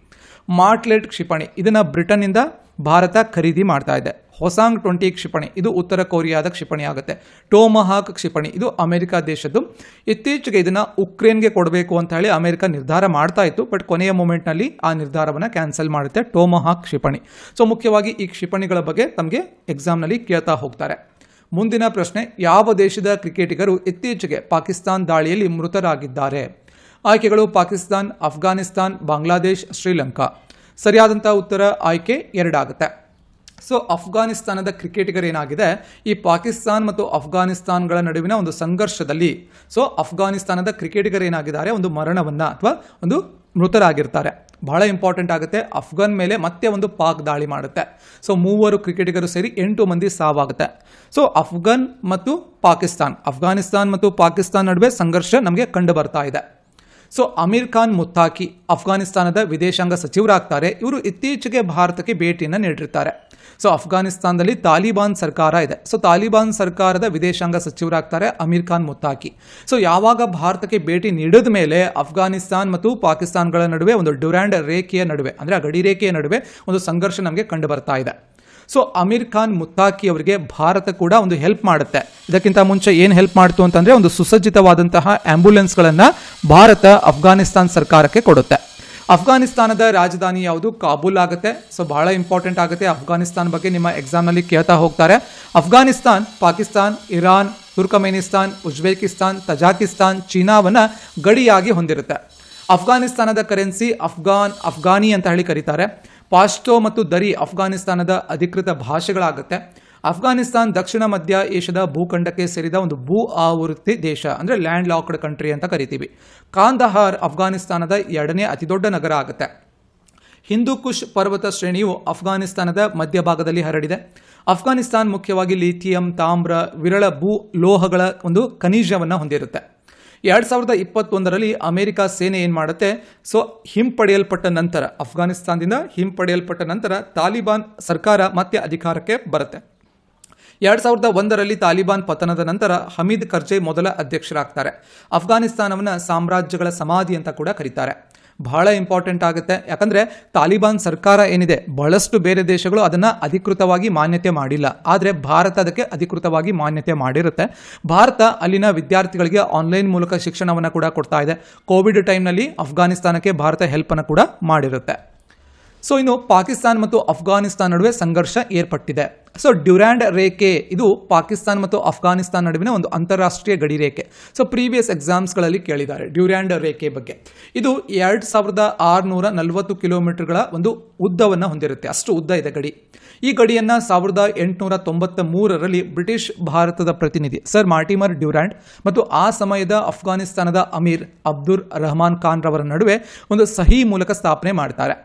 Speaker 1: ಮಾರ್ಟ್ಲೆಟ್ ಕ್ಷಿಪಣಿ. ಇದನ್ನು ಬ್ರಿಟನ್ನಿಂದ ಭಾರತ ಖರೀದಿ ಮಾಡ್ತಾ ಇದೆ. ಹೊಸಾಂಗ್ ಟ್ವೆಂಟಿ ಕ್ಷಿಪಣಿ, ಇದು ಉತ್ತರ ಕೊರಿಯಾದ ಕ್ಷಿಪಣಿ ಆಗುತ್ತೆ ಟೋಮಹಾಕ್ ಕ್ಷಿಪಣಿ, ಇದು ಅಮೆರಿಕ ದೇಶದ್ದು. ಇತ್ತೀಚೆಗೆ ಇದನ್ನು ಉಕ್ರೇನ್ಗೆ ಕೊಡಬೇಕು ಅಂತ ಹೇಳಿ ಅಮೆರಿಕ ನಿರ್ಧಾರ ಮಾಡ್ತಾ ಇತ್ತು, ಬಟ್ ಕೊನೆಯ ಮೂಮೆಂಟ್ನಲ್ಲಿ ಆ ನಿರ್ಧಾರವನ್ನು ಕ್ಯಾನ್ಸಲ್ ಮಾಡುತ್ತೆ ಟೋಮಹಾಕ್ ಕ್ಷಿಪಣಿ. ಸೊ, ಮುಖ್ಯವಾಗಿ ಈ ಕ್ಷಿಪಣಿಗಳ ಬಗ್ಗೆ ತಮಗೆ ಎಕ್ಸಾಮ್ನಲ್ಲಿ ಕೇಳ್ತಾ ಹೋಗ್ತಾರೆ. ಮುಂದಿನ ಪ್ರಶ್ನೆ, ಯಾವ ದೇಶದ ಕ್ರಿಕೆಟಿಗರು ಇತ್ತೀಚೆಗೆ ಪಾಕಿಸ್ತಾನ್ ದಾಳಿಯಲ್ಲಿ ಮೃತರಾಗಿದ್ದಾರೆ? ಆಯ್ಕೆಗಳು ಪಾಕಿಸ್ತಾನ್ ಅಫ್ಘಾನಿಸ್ತಾನ್ ಬಾಂಗ್ಲಾದೇಶ್, ಶ್ರೀಲಂಕಾ. ಸರಿಯಾದಂಥ ಉತ್ತರ ಆಯ್ಕೆ ಎರಡಾಗುತ್ತೆ. ಸೊ ಅಫ್ಘಾನಿಸ್ತಾನದ ಕ್ರಿಕೆಟಿಗರ್ ಏನಾಗಿದೆ ಈ ಪಾಕಿಸ್ತಾನ್ ಮತ್ತು ಅಫ್ಘಾನಿಸ್ತಾನ್ಗಳ ನಡುವಿನ ಒಂದು ಸಂಘರ್ಷದಲ್ಲಿ. ಸೊ ಅಫ್ಘಾನಿಸ್ತಾನದ ಕ್ರಿಕೆಟಿಗರ್ ಏನಾಗಿದ್ದಾರೆ ಒಂದು ಮರಣವನ್ನು ಅಥವಾ ಒಂದು ಮೃತರಾಗಿರ್ತಾರೆ. ಬಹಳ ಇಂಪಾರ್ಟೆಂಟ್ ಆಗುತ್ತೆ. ಅಫ್ಘಾನ್ ಮೇಲೆ ಮತ್ತೆ ಒಂದು ಪಾಕ್ ದಾಳಿ ಮಾಡುತ್ತೆ. ಸೊ ಮೂವರು ಕ್ರಿಕೆಟಿಗರು ಸೇರಿ ಎಂಟು ಮಂದಿ ಸಾವಾಗುತ್ತೆ. ಸೊ ಅಫ್ಘಾನ್ ಮತ್ತು ಪಾಕಿಸ್ತಾನ್. ಅಫ್ಘಾನಿಸ್ತಾನ್ ಮತ್ತು ಪಾಕಿಸ್ತಾನ್ ನಡುವೆ ಸಂಘರ್ಷ ನಮಗೆ ಕಂಡು ಬರ್ತಾ ಇದೆ. ಸೊ ಅಮೀರ್ ಖಾನ್ ಮುತ್ತಾಕಿ ಅಫ್ಘಾನಿಸ್ತಾನದ ವಿದೇಶಾಂಗ ಸಚಿವರಾಗ್ತಾರೆ. ಇವರು ಇತ್ತೀಚೆಗೆ ಭಾರತಕ್ಕೆ ಭೇಟಿಯನ್ನು ನೀಡಿರ್ತಾರೆ. ಸೊ ಅಫ್ಘಾನಿಸ್ತಾನದಲ್ಲಿ ತಾಲಿಬಾನ್ ಸರ್ಕಾರ ಇದೆ. ಸೊ ತಾಲಿಬಾನ್ ಸರ್ಕಾರದ ವಿದೇಶಾಂಗ ಸಚಿವರಾಗ್ತಾರೆ ಅಮೀರ್ ಖಾನ್ ಮುತ್ತಾಕಿ ಸೊ ಯಾವಾಗ ಭಾರತಕ್ಕೆ ಭೇಟಿ ನೀಡಿದ ಮೇಲೆ ಅಫ್ಘಾನಿಸ್ತಾನ್ ಮತ್ತು ಪಾಕಿಸ್ತಾನಗಳ ನಡುವೆ ಒಂದು ಡುರ್ಯಾಂಡ್ ರೇಖೆಯ ನಡುವೆ, ಅಂದರೆ ಆ ಗಡಿ ರೇಖೆಯ ನಡುವೆ ಒಂದು ಸಂಘರ್ಷ ನಮಗೆ ಕಂಡು ಬರ್ತಾ ಇದೆ. ಸೊ ಅಮೀರ್ ಖಾನ್ ಮುತ್ತಾಕಿ ಅವರಿಗೆ ಭಾರತ ಕೂಡ ಒಂದು ಹೆಲ್ಪ್ ಮಾಡುತ್ತೆ. ಇದಕ್ಕಿಂತ ಮುಂಚೆ ಏನು ಹೆಲ್ಪ್ ಮಾಡ್ತು ಅಂತಂದರೆ ಒಂದು ಸುಸಜ್ಜಿತವಾದಂತಹ ಆ್ಯಂಬುಲೆನ್ಸ್ಗಳನ್ನು ಭಾರತ ಅಫ್ಘಾನಿಸ್ತಾನ್ ಸರ್ಕಾರಕ್ಕೆ ಕೊಡುತ್ತೆ. ಅಫ್ಘಾನಿಸ್ತಾನದ ರಾಜಧಾನಿ ಯಾವುದು? ಕಾಬೂಲ್ ಆಗುತ್ತೆ. ಸೊ ಬಹಳ ಇಂಪಾರ್ಟೆಂಟ್ ಆಗುತ್ತೆ. ಅಫ್ಘಾನಿಸ್ತಾನ್ ಬಗ್ಗೆ ನಿಮ್ಮ ಎಕ್ಸಾಮ್ನಲ್ಲಿ ಕೇಳ್ತಾ ಹೋಗ್ತಾರೆ. Afghanistan Pakistan Iran Turkmenistan Uzbekistan Tajikistan ಚೀನಾವನ್ನು ಗಡಿಯಾಗಿ ಹೊಂದಿರುತ್ತೆ. ಅಫ್ಘಾನಿಸ್ತಾನದ ಕರೆನ್ಸಿ ಅಫ್ಘಾನ್ ಅಫ್ಘಾನಿ ಅಂತ ಹೇಳಿ ಕರೀತಾರೆ. ಪಾಶ್ಟೋ ಮತ್ತು ದರಿ ಅಫ್ಘಾನಿಸ್ತಾನದ ಅಧಿಕೃತ ಭಾಷೆಗಳಾಗುತ್ತೆ. ಅಫ್ಘಾನಿಸ್ತಾನ್, ದಕ್ಷಿಣ ಮಧ್ಯ ಏಷ್ಯಾದ ಭೂಖಂಡಕ್ಕೆ ಸೇರಿದ ಒಂದು ಭೂ ಆವೃತ್ತಿ ದೇಶ, ಅಂದರೆ ಲ್ಯಾಂಡ್ ಲಾಕ್ಡ್ ಕಂಟ್ರಿ ಅಂತ ಕರಿತೀವಿ. ಕಾಂದಹಾರ್ ಅಫ್ಘಾನಿಸ್ತಾನದ ಎರಡನೇ ಅತಿದೊಡ್ಡ ನಗರ ಆಗುತ್ತೆ. ಹಿಂದೂ ಕುಶ್ ಪರ್ವತ ಶ್ರೇಣಿಯು ಅಫ್ಘಾನಿಸ್ತಾನದ ಮಧ್ಯಭಾಗದಲ್ಲಿ ಹರಡಿದೆ. ಅಫ್ಘಾನಿಸ್ತಾನ್ ಮುಖ್ಯವಾಗಿ ಲಿಥಿಯಂ, ತಾಮ್ರ, ವಿರಳ ಭೂ ಲೋಹಗಳ ಒಂದು ಖನಿಜವನ್ನು ಹೊಂದಿರುತ್ತೆ. ಎರಡು ಸಾವಿರದ ಇಪ್ಪತ್ತೊಂದರಲ್ಲಿ ಅಮೆರಿಕ ಸೇನೆ ಏನು ಮಾಡುತ್ತೆ? ಸೊ, ಹಿಂಪಡೆಯಲ್ಪಟ್ಟ ನಂತರ, ಅಫ್ಘಾನಿಸ್ತಾನದಿಂದ ಹಿಂಪಡೆಯಲ್ಪಟ್ಟ ನಂತರ ತಾಲಿಬಾನ್ ಸರ್ಕಾರ ಮತ್ತೆ ಅಧಿಕಾರಕ್ಕೆ ಬರುತ್ತೆ. ಎರಡು ಸಾವಿರದ ಒಂದರಲ್ಲಿ ತಾಲಿಬಾನ್ ಪತನದ ನಂತರ ಹಮೀದ್ ಕರ್ಜೈ ಮೊದಲ ಅಧ್ಯಕ್ಷರಾಗ್ತಾರೆ. ಅಫ್ಘಾನಿಸ್ತಾನವನ್ನು ಸಾಮ್ರಾಜ್ಯಗಳ ಸಮಾಧಿ ಅಂತ ಕೂಡ ಕರೀತಾರೆ. ಬಹಳ ಇಂಪಾರ್ಟೆಂಟ್ ಆಗುತ್ತೆ. ಯಾಕಂದರೆ ತಾಲಿಬಾನ್ ಸರ್ಕಾರ ಏನಿದೆ, ಬಹಳಷ್ಟು ಬೇರೆ ದೇಶಗಳು ಅದನ್ನು ಅಧಿಕೃತವಾಗಿ ಮಾನ್ಯತೆ ಮಾಡಿಲ್ಲ. ಆದರೆ ಭಾರತ ಅದಕ್ಕೆ ಅಧಿಕೃತವಾಗಿ ಮಾನ್ಯತೆ ಮಾಡಿರುತ್ತೆ. ಭಾರತ ಅಲ್ಲಿನ ವಿದ್ಯಾರ್ಥಿಗಳಿಗೆ ಆನ್ಲೈನ್ ಮೂಲಕ ಶಿಕ್ಷಣವನ್ನು ಕೂಡ ಕೊಡ್ತಾ ಇದೆ. ಕೋವಿಡ್ ಟೈಮ್ನಲ್ಲಿ ಅಫ್ಘಾನಿಸ್ತಾನಕ್ಕೆ ಭಾರತ ಹೆಲ್ಪನ್ನು ಕೂಡ ಮಾಡಿರುತ್ತೆ. ಸೊ ಇನ್ನು ಪಾಕಿಸ್ತಾನ ಮತ್ತು ಅಫ್ಘಾನಿಸ್ತಾನ್ ನಡುವೆ ಸಂಘರ್ಷ ಏರ್ಪಟ್ಟಿದೆ. ಸೊ ಡ್ಯುರ್ಯಾಂಡ್ ರೇಖೆ ಇದು ಪಾಕಿಸ್ತಾನ ಮತ್ತು ಅಫ್ಘಾನಿಸ್ತಾನ್ ನಡುವಿನ ಒಂದು ಅಂತಾರಾಷ್ಟ್ರೀಯ ಗಡಿ ರೇಖೆ. ಸೊ ಪ್ರೀವಿಯಸ್ ಎಕ್ಸಾಮ್ಸ್ಗಳಲ್ಲಿ ಕೇಳಿದ್ದಾರೆ ಡ್ಯುರ್ಯಾಂಡ್ ರೇಖೆ ಬಗ್ಗೆ. ಇದು ಎರಡು ಸಾವಿರದ ಆರುನೂರ ನಲವತ್ತು ಕಿಲೋಮೀಟರ್ಗಳ ಒಂದು ಉದ್ದವನ್ನು ಹೊಂದಿರುತ್ತೆ. ಅಷ್ಟು ಉದ್ದ ಇದೆ ಗಡಿ. ಈ ಗಡಿಯನ್ನು ಸಾವಿರದ ಎಂಟುನೂರ ತೊಂಬತ್ತ ಮೂರರಲ್ಲಿ ಬ್ರಿಟಿಷ್ ಭಾರತದ ಪ್ರತಿನಿಧಿ ಸರ್ ಮಾರ್ಟಿಮರ್ ಡ್ಯುರ್ಯಾಂಡ್ ಮತ್ತು ಆ ಸಮಯದ ಅಫ್ಘಾನಿಸ್ತಾನದ ಅಮೀರ್ ಅಬ್ದುರ್ ರಹಮಾನ್ ಖಾನ್ ರವರ ನಡುವೆ ಒಂದು ಸಹಿ ಮೂಲಕ ಸ್ಥಾಪನೆ ಮಾಡ್ತಾರೆ.